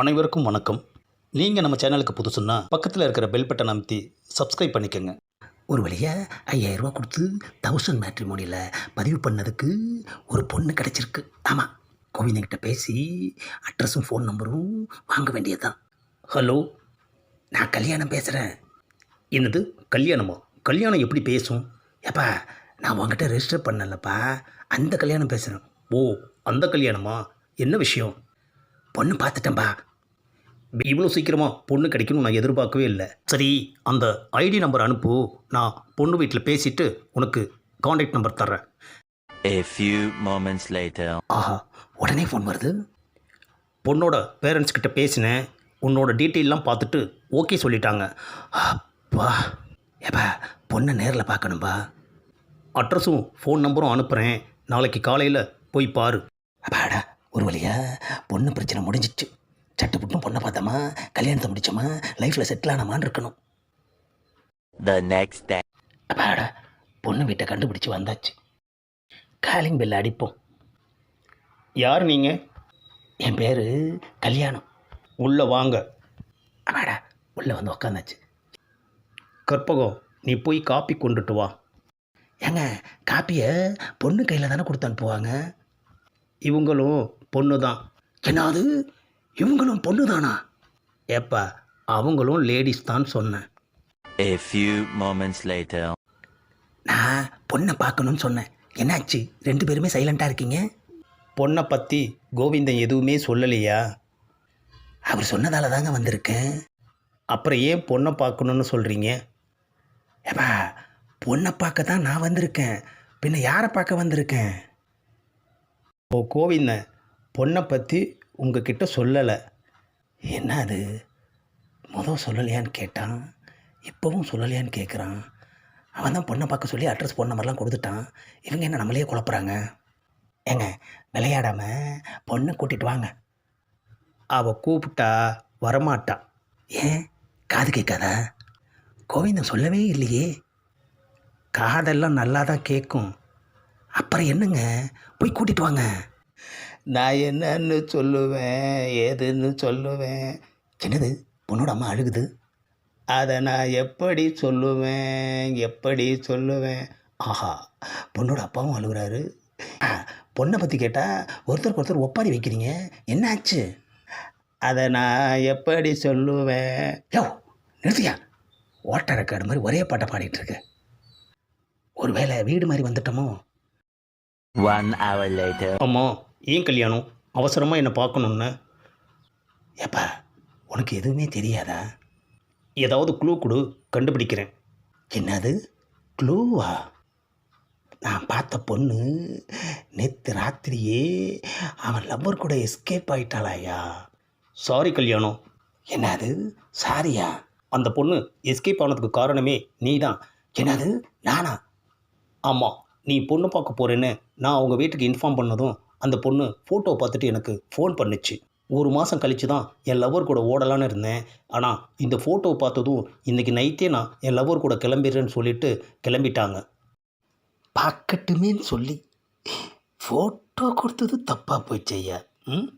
அனைவருக்கும் வணக்கம். நீங்கள் நம்ம சேனலுக்கு புதுசுன்னா பக்கத்தில் இருக்கிற பெல் பட்டன் அமைத்தி சப்ஸ்கிரைப் பண்ணிக்கோங்க. ஒரு வழியாக ஐயாயிரரூவா கொடுத்து தௌசண்ட் மேட்ரிமோனியில் பதிவு பண்ணதுக்கு ஒரு பொண்ணு கிடச்சிருக்கு. ஆமாம் கோவிந்தங்கிட்ட பேசி அட்ரஸும் ஃபோன் நம்பரும் வாங்க வேண்டியதுதான். ஹலோ நான் கல்யாணம் பேசுகிறேன் என்னது கல்யாணமா? கல்யாணம் எப்படி பேசும்? ஏப்பா நான் உங்ககிட்ட ரெஜிஸ்டர் பண்ணலப்பா. அந்த கல்யாணம் பேசுகிறேன் ஓ அந்த கல்யாணமா? என்ன விஷயம்? பொண்ணு பார்த்துட்டேன்பா. இவ்வளோ சீக்கிரமாக பொண்ணு கிடைக்கணும் நான் எதிர்பார்க்கவே இல்லை. சரி அந்த ஐடி நம்பர் அனுப்பு. நான் பொண்ணு வீட்டில் பேசிட்டு உனக்கு காண்டாக்ட் நம்பர் தர்றேன். A few moments later. ஆஹா உடனே ஃபோன் வருது? பொண்ணோட பேரண்ட்ஸ் கிட்ட பேசினேன். உன்னோட டீட்டெயிலாம் பார்த்துட்டு ஓகே சொல்லிட்டாங்க. அப்பா ஏப்பா பொண்ணை நேரில் பார்க்கணும்பா? அட்ரஸும் ஃபோன் நம்பரும் அனுப்புகிறேன் நாளைக்கு காலையில் போய் பாரு. அப்பாடா ஒரு வழியா பொண்ணு பிரச்சனை முடிஞ்சிச்சு. சட்டு புட்டும் பொண்ணை பார்த்தோமா? கல்யாணத்தை முடிச்சோமா? லைஃப்பில் செட்டில் ஆனமான்னு இருக்கணும். The next day. அப்பாடா பொண்ணு வீட்டை கண்டுபிடிச்சி வந்தாச்சு. காலிங் பெல் அடிப்போம். யார் நீங்கள் என் பேர் கல்யாணம். உள்ளே வாங்க. அப்பாடா உள்ளே வந்து உக்காந்தாச்சு. கற்பகம் நீ போய் காப்பி கொண்டுட்டு வா. ஏங்க காப்பியை பொண்ணு கையில் தானே கொடுத்து அனுப்புவாங்க? இவங்களும் பொண்ணு தான் என்னது? இவங்களும் பொண்ணு தானா ஏப்பா அவங்களும் லேடிஸ் தான் சொன்னேன். A few moments later. நான் பொண்ணை பார்க்கணும்னு சொன்னேன். என்னாச்சு? ரெண்டு பேருமே சைலண்ட்டாக இருக்கீங்க? பொண்ணை பற்றி கோவிந்தன் எதுவுமே சொல்லலையா? அவர் சொன்னதால தாங்க வந்திருக்கேன். அப்புறம் ஏன் பொண்ணை பார்க்கணுன்னு சொல்கிறீங்க ஏப்பா பொண்ணை பார்க்க தான் நான் வந்திருக்கேன். பின்ன யாரை பார்க்க வந்திருக்கேன்? ஓ கோவிந்தன் பொண்ணை பற்றி உங்ககிட்ட சொல்லலை. என்ன அது மொதல் சொல்லலையான்னு கேட்டான். இப்போவும் சொல்லலையான்னு கேட்குறான் அவன் தான் பொண்ணை பார்க்க சொல்லி அட்ரஸ் ஃபோன் மாதிரிலாம் கொடுத்துட்டான். இவங்க என்ன நம்மளையே குழப்புறாங்க? ஏங்க விளையாடாம பொண்ணை கூட்டிகிட்டு வாங்க. அவள் கூப்பிட்டா வரமாட்டான் ஏன்? காது கேட்காதா? கோவிந்தன் சொல்லவே இல்லையே. காதெல்லாம் நல்லா தான் கேட்கும். அப்புறம் என்னங்க? போய் கூட்டிகிட்டு வாங்க. நான் என்னன்னு சொல்லுவேன் ஏதுன்னு சொல்லுவேன். என்னது? பொண்ணோட அம்மா அழுகுது. அதை நான் எப்படி சொல்லுவேன் எப்படி சொல்லுவேன்? ஆஹா பொண்ணோட அப்பாவும் அழுகுறாரு. பொண்ணை பற்றி கேட்டால் ஒருத்தருக்கு ஒருத்தர் ஒப்பாரி வைக்கிறீங்க. என்ன ஆச்சு? அதை நான் எப்படி சொல்லுவேன்? யோ நிறுத்தியா? ஓட்ட ரெக்கார்டு மாதிரி ஒரே பாட்டை பாடிட்டு இருக்க. ஒருவேளை வீடு மாதிரி வந்துட்டோமோ? ஒன் ஹவர் லேட்டர் அம்மா ஏன் கல்யாணம்? அவசரமாக என்னை பார்க்கணுன்னு ஏப்பா உனக்கு எதுவுமே தெரியாதா? ஏதாவது க்ளூ கொடு கண்டுபிடிக்கிறேன். என்னது? க்ளூவா நான் பார்த்த பொண்ணு நேற்று ராத்திரியே அவன் லவ்வர் கூட எஸ்கேப் ஆயிட்டாளாயா? சாரி கல்யாணம். என்னது? சாரியா? அந்த பொண்ணு எஸ்கேப் ஆனதுக்கு காரணமே நீ தான் என்னது? நானா? ஆமாம் நீ பொண்ணு பார்க்க போகிறேன்னு நான் அவங்க வீட்டுக்கு இன்ஃபார்ம் பண்ணதும் அந்த பொண்ணு ஃபோட்டோ பார்த்துட்டு எனக்கு ஃபோன் பண்ணுச்சு. ஒரு மாதம் கழித்து தான் என் லவ்வர் கூட ஓடலான்னு இருந்தேன். ஆனால் இந்த ஃபோட்டோ பார்த்ததும் இன்றைக்கி நைட்டே நான் என் லவ்வர் கூட கிளம்பிடுறேன்னு சொல்லிட்டு கிளம்பிட்டாங்க. பார்க்கட்டுமேன்னு சொல்லி. ஃபோட்டோ கொடுத்தது தப்பாக போயிடுச்சு ஐயா. ம்?